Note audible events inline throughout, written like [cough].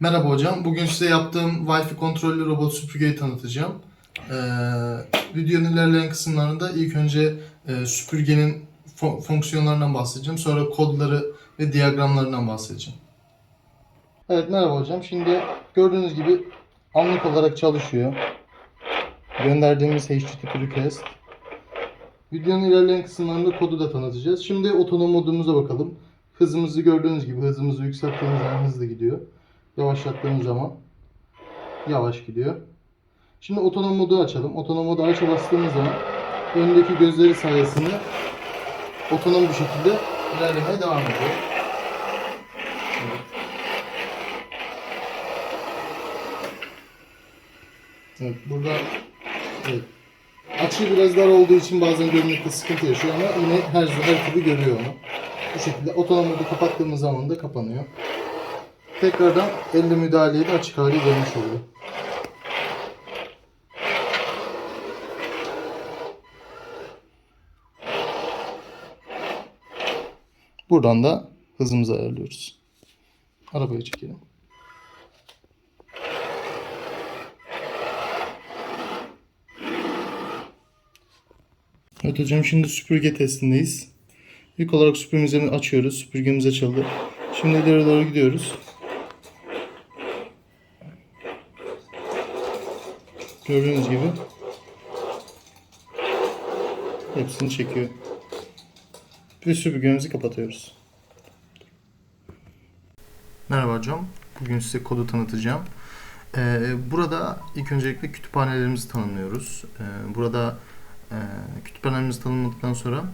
Merhaba hocam. Bugün size yaptığım Wi-Fi kontrollü robot süpürgeyi tanıtacağım. Ee, videonun ilerleyen kısımlarında ilk önce e, süpürgenin fo- fonksiyonlarından bahsedeceğim. Sonra kodları ve diyagramlarından bahsedeceğim. Evet merhaba hocam. Şimdi gördüğünüz gibi anlık olarak çalışıyor. Gönderdiğimiz HTTP request. Videonun ilerleyen kısımlarında kodu da tanıtacağız. Şimdi otonom modumuza bakalım. Hızımızı gördüğünüz gibi hızımızı yükselttiğimiz zaman hızlı gidiyor. Yavaşlattığımız zaman yavaş gidiyor. Şimdi otonom modu açalım. Otonom modu açı bastığımız zaman öndeki gözleri sayesinde otonom bir şekilde ilerlemeye devam ediyor. Evet. Burada evet. Açı biraz dar olduğu için bazen görünürlükte sıkıntı yaşıyor ama yine her her türlü görüyor onu. Bu şekilde otonom modu kapattığımız zaman da kapanıyor. Tekrardan elle müdahaleyi de açık hale gelmiş oluyor. Buradan da hızımızı ayarlıyoruz. Arabayı çekelim. Evet hocam şimdi süpürge testindeyiz. İlk olarak süpürgemizi açıyoruz. Süpürgemiz açıldı. Şimdi ileri doğru gidiyoruz. Gördüğünüz gibi hepsini çekiyor. Ve süpürgemizi kapatıyoruz. Merhaba hocam. Bugün size kodu tanıtacağım. Ee, burada ilk öncelikle kütüphanelerimizi tanımlıyoruz. Ee, burada e, kütüphanelerimizi tanımladıktan sonra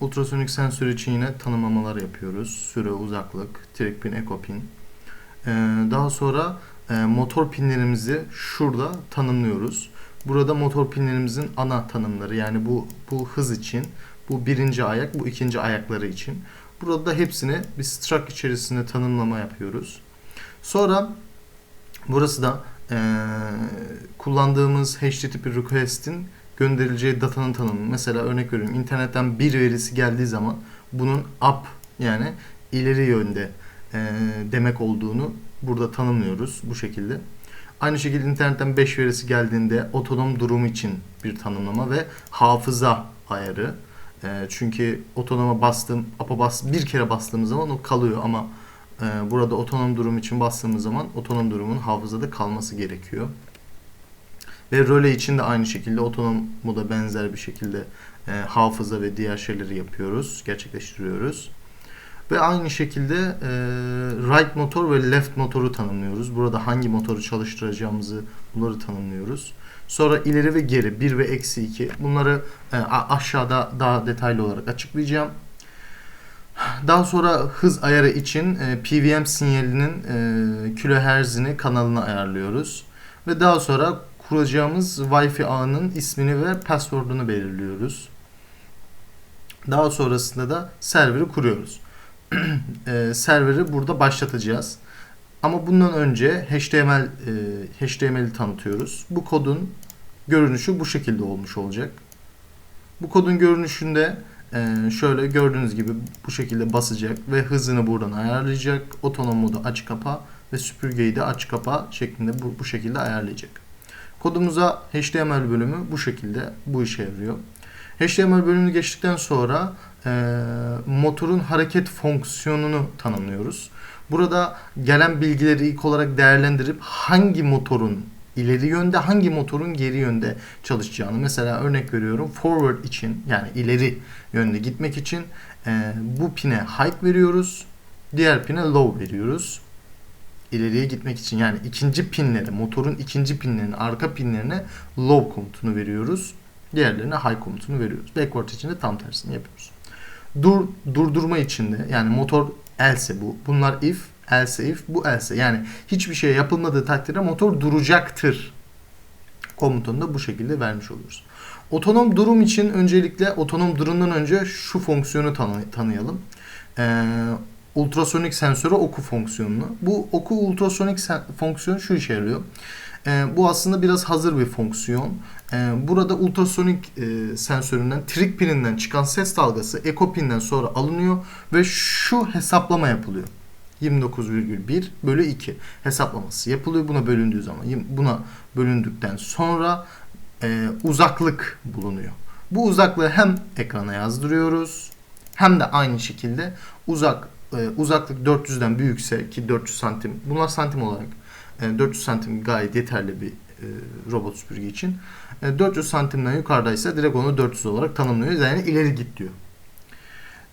ultrasonik sensör için yine tanımlamalar yapıyoruz. Süre, uzaklık, trik pin, eko pin. Ee, daha sonra motor pinlerimizi şurada tanımlıyoruz. Burada motor pinlerimizin ana tanımları yani bu bu hız için, bu birinci ayak, bu ikinci ayakları için. Burada da hepsini bir struct içerisinde tanımlama yapıyoruz. Sonra burası da e, kullandığımız HTTP request'in gönderileceği datanın tanımı. Mesela örnek veriyorum internetten bir verisi geldiği zaman bunun up yani ileri yönde e, demek olduğunu burada tanımlıyoruz bu şekilde. Aynı şekilde internetten 5 verisi geldiğinde otonom durum için bir tanımlama ve hafıza ayarı. E, çünkü otonoma bastım, apa bas bir kere bastığımız zaman o kalıyor ama e, burada otonom durum için bastığımız zaman otonom durumun hafızada kalması gerekiyor. Ve röle için de aynı şekilde otonom moda benzer bir şekilde e, hafıza ve diğer şeyleri yapıyoruz, gerçekleştiriyoruz. Ve aynı şekilde e, right motor ve left motoru tanımlıyoruz. Burada hangi motoru çalıştıracağımızı bunları tanımlıyoruz. Sonra ileri ve geri 1 ve eksi 2 bunları e, aşağıda daha detaylı olarak açıklayacağım. Daha sonra hız ayarı için e, PWM sinyalinin e, kilohertzini kanalına ayarlıyoruz. Ve daha sonra kuracağımız Wi-Fi ağının ismini ve password'unu belirliyoruz. Daha sonrasında da serveri kuruyoruz. [clears throat] e, serveri burada başlatacağız. Ama bundan önce HTML e, HTML'i tanıtıyoruz. Bu kodun görünüşü bu şekilde olmuş olacak. Bu kodun görünüşünde e, şöyle gördüğünüz gibi bu şekilde basacak ve hızını buradan ayarlayacak. Otonom modu aç kapa ve süpürgeyi de aç kapa şeklinde bu, bu şekilde ayarlayacak. Kodumuza HTML bölümü bu şekilde bu işe yarıyor. HTML bölümünü geçtikten sonra e, motorun hareket fonksiyonunu tanımlıyoruz. Burada gelen bilgileri ilk olarak değerlendirip hangi motorun ileri yönde hangi motorun geri yönde çalışacağını mesela örnek veriyorum forward için yani ileri yönde gitmek için e, bu pine high veriyoruz diğer pine low veriyoruz. İleriye gitmek için yani ikinci pinlere motorun ikinci pinlerine arka pinlerine low komutunu veriyoruz. Diğerlerine high komutunu veriyoruz. Backward için de tam tersini yapıyoruz dur durdurma için de yani motor else bu bunlar if else if bu else yani hiçbir şey yapılmadığı takdirde motor duracaktır komutunu da bu şekilde vermiş oluruz. Otonom durum için öncelikle otonom durumdan önce şu fonksiyonu tanı- tanıyalım. Ee, ultrasonik sensörü oku fonksiyonunu. Bu oku ultrasonik fonksiyonu şu işe yarıyor. Ee, bu aslında biraz hazır bir fonksiyon. Ee, burada ultrasonik e, sensöründen, trik pininden çıkan ses dalgası eko pinden sonra alınıyor ve şu hesaplama yapılıyor. 29,1 bölü 2 hesaplaması yapılıyor. Buna bölündüğü zaman buna bölündükten sonra e, uzaklık bulunuyor. Bu uzaklığı hem ekrana yazdırıyoruz hem de aynı şekilde uzak e, uzaklık 400'den büyükse ki 400 santim bunlar santim olarak e, 400 santim gayet yeterli bir e, robot süpürge için. E, 400 santimden yukarıdaysa direkt onu 400 olarak tanımlıyor. Yani ileri git diyor.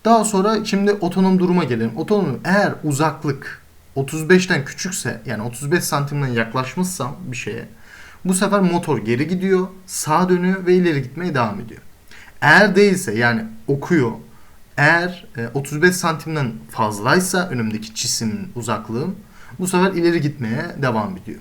Daha sonra şimdi otonom duruma gelelim. Otonom eğer uzaklık 35'ten küçükse yani 35 santimden yaklaşmışsam bir şeye bu sefer motor geri gidiyor, sağa dönüyor ve ileri gitmeye devam ediyor. Eğer değilse yani okuyor. Eğer e, 35 santimden fazlaysa önümdeki çisimin uzaklığım bu sefer ileri gitmeye devam ediyor.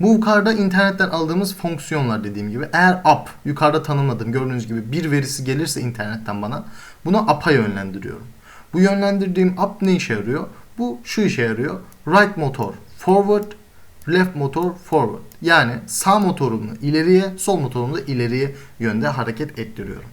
Bu yukarıda internetten aldığımız fonksiyonlar dediğim gibi. Eğer app yukarıda tanımladığım gördüğünüz gibi bir verisi gelirse internetten bana bunu app'a yönlendiriyorum. Bu yönlendirdiğim app ne işe yarıyor? Bu şu işe yarıyor. Right motor forward, left motor forward. Yani sağ motorumu ileriye, sol motorumu da ileriye yönde hareket ettiriyorum.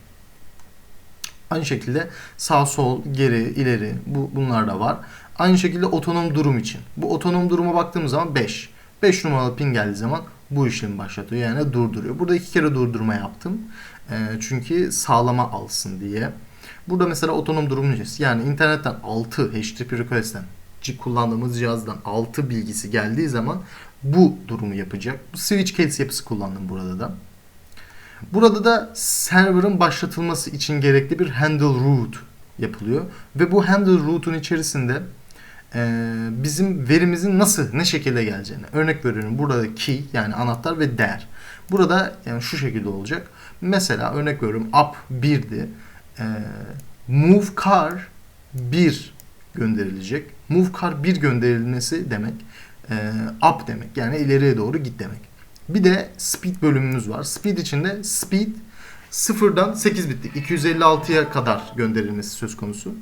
Aynı şekilde sağ sol geri ileri bu bunlar da var. Aynı şekilde otonom durum için. Bu otonom duruma baktığımız zaman 5. 5 numaralı pin geldiği zaman bu işlemi başlatıyor. Yani durduruyor. Burada iki kere durdurma yaptım. E, çünkü sağlama alsın diye. Burada mesela otonom durum diyeceğiz. Yani internetten 6 HTTP request'ten kullandığımız cihazdan 6 bilgisi geldiği zaman bu durumu yapacak. Bu switch case yapısı kullandım burada da. Burada da server'ın başlatılması için gerekli bir handle route yapılıyor. Ve bu handle route'un içerisinde bizim verimizin nasıl, ne şekilde geleceğini. Örnek veriyorum burada key yani anahtar ve değer. Burada yani şu şekilde olacak. Mesela örnek veriyorum up 1'di. E, move car 1 gönderilecek. Move car 1 gönderilmesi demek e, up demek. Yani ileriye doğru git demek. Bir de speed bölümümüz var. Speed içinde speed sıfırdan 8 bitlik 256'ya kadar gönderilmesi söz konusu.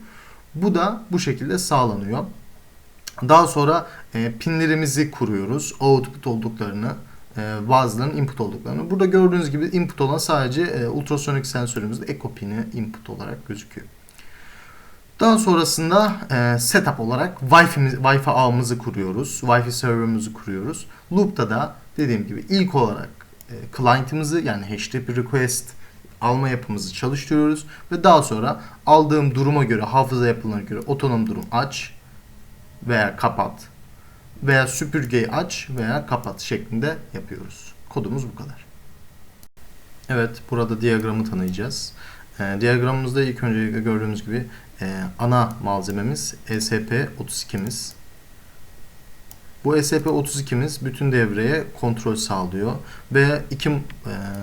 Bu da bu şekilde sağlanıyor. Daha sonra e, pinlerimizi kuruyoruz. Output olduklarını, e, bazılarının input olduklarını. Burada gördüğünüz gibi input olan sadece e, ultrasonik sensörümüzde echo pini input olarak gözüküyor. Daha sonrasında e, setup olarak Wi-Fi, Wi-Fi ağımızı kuruyoruz. Wi-Fi serverımızı kuruyoruz. Loop'ta da dediğim gibi ilk olarak e, client'ımızı yani HTTP request alma yapımızı çalıştırıyoruz ve daha sonra aldığım duruma göre, hafıza yapılarına göre otonom durum aç veya kapat veya süpürgeyi aç veya kapat şeklinde yapıyoruz. Kodumuz bu kadar. Evet, burada diyagramı tanıyacağız. E, diyagramımızda ilk önce gördüğümüz gibi e, ana malzememiz E ESP32'miz. Bu E ESP32'miz bütün devreye kontrol sağlıyor ve iki e,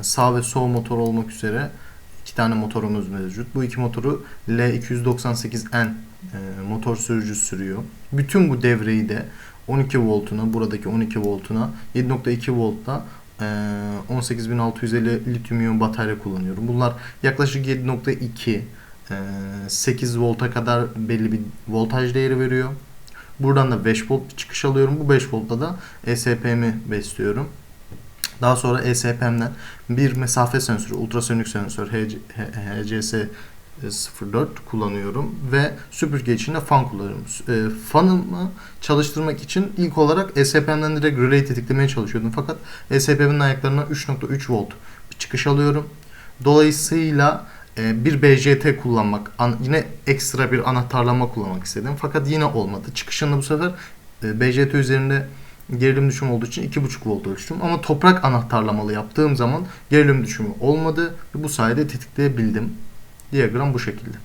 sağ ve sol motor olmak üzere iki tane motorumuz mevcut. Bu iki motoru L298N e, motor sürücü sürüyor. Bütün bu devreyi de 12 voltuna, buradaki 12 voltuna 7.2 voltla e, 18650 lityum iyon batarya kullanıyorum. Bunlar yaklaşık 7.2 e, 8 volta kadar belli bir voltaj değeri veriyor. Buradan da 5 volt bir çıkış alıyorum. Bu 5 voltta da ESP'mi besliyorum. Daha sonra ESP'mden bir mesafe sensörü, ultrasonik sensör HC, HCS 04 kullanıyorum ve süpürge için de fan kullanıyorum. E, fanımı çalıştırmak için ilk olarak ESP'mden direkt relay tetiklemeye çalışıyordum. Fakat ESP'min ayaklarına 3.3 volt bir çıkış alıyorum. Dolayısıyla e, bir BJT kullanmak, an, yine ekstra bir anahtarlama kullanmak istedim. Fakat yine olmadı. Çıkışında bu sefer e, BJT üzerinde gerilim düşümü olduğu için 2.5 volt ölçtüm. Ama toprak anahtarlamalı yaptığım zaman gerilim düşümü olmadı ve bu sayede tetikleyebildim. Diyagram bu şekilde.